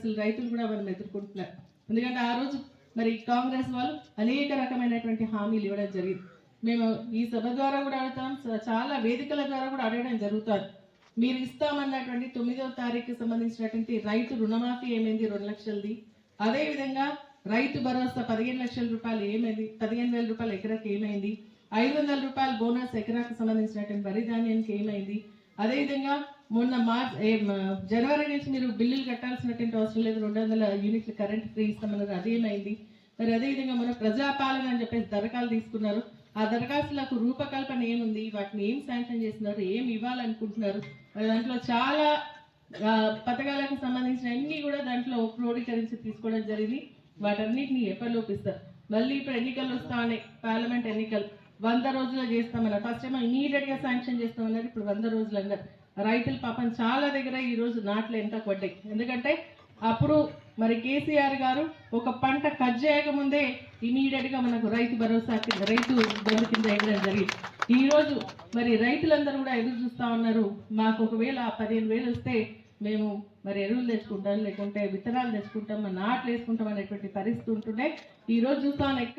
పరిస్థితులు రైతులు కూడా మనం ఎదుర్కొంటున్నారు ఎందుకంటే ఆ రోజు మరి కాంగ్రెస్ వాళ్ళు అనేక రకమైనటువంటి హామీలు ఇవ్వడం జరిగింది. మేము ఈ సభ ద్వారా కూడా అడుగుతాం చాలా వేదికల ద్వారా కూడా అడగడం జరుగుతుంది. మీరు ఇస్తామన్నటువంటి తొమ్మిదవ తారీఖుకి సంబంధించినటువంటి రైతు రుణమాఫీ ఏమైంది? రెండు లక్షలది. అదేవిధంగా రైతు భరోసా పదిహేను లక్షల రూపాయలు ఏమైంది? పదిహేను వేల రూపాయలు ఎకరాకి ఏమైంది? ఐదు వందల రూపాయల బోనస్ ఎకరాకు సంబంధించినటువంటి వరి ధాన్యానికి ఏమైంది? అదేవిధంగా మొన్న మార్చ్ జనవరి నుంచి మీరు బిల్లులు కట్టాల్సినటువంటి అవసరం లేదు. రెండు వందల యూనిట్లు కరెంట్ ఫ్రీ ఇస్తామన్నారు అదేమైంది మరి అదేవిధంగా మన ప్రజాపాలన అని చెప్పేసి దరఖాలు తీసుకున్నారు. ఆ దరఖాస్తులకు రూపకల్పన ఏముంది? వాటిని ఏం శాంక్షన్ చేస్తున్నారు? ఏం ఇవ్వాలనుకుంటున్నారు? మరి దాంట్లో చాలా పథకాలకు సంబంధించిన అన్ని కూడా దాంట్లో క్రోడీకరించి తీసుకోవడం జరిగింది. వాటన్నిటిని ఎప్పలోపిస్తారు మళ్ళీ ఇప్పుడు ఎన్నికలు వస్తానే పార్లమెంట్ ఎన్నికలు. వంద రోజులు చేస్తామన్నారు. ఫస్ట్ ఏమో ఇమీడియట్గా శాంక్షన్ చేస్తామన్నారు. ఇప్పుడు వంద రోజులు అన్నారు. రైతులు పాపం చాలా దగ్గర ఈరోజు నాట్లు ఎంత పడ్డాయి. ఎందుకంటే అప్పుడు మరి కేసీఆర్ గారు ఒక పంట కట్ చేయకముందే ఇమీడియట్గా మనకు రైతు భరోసా కింద రైతు బంధు కింద వేయడం జరిగింది. ఈరోజు మరి రైతులందరూ కూడా ఎదురు చూస్తా ఉన్నారు. మాకు ఒకవేళ పదిహేను వేలు వస్తే మేము మరి ఎరువులు తెచ్చుకుంటాం లేకుంటే విత్తనాలు తెచ్చుకుంటాం మరి నాట్లు వేసుకుంటాం అనేటువంటి పరిస్థితి ఉంటుండే. ఈరోజు రోజు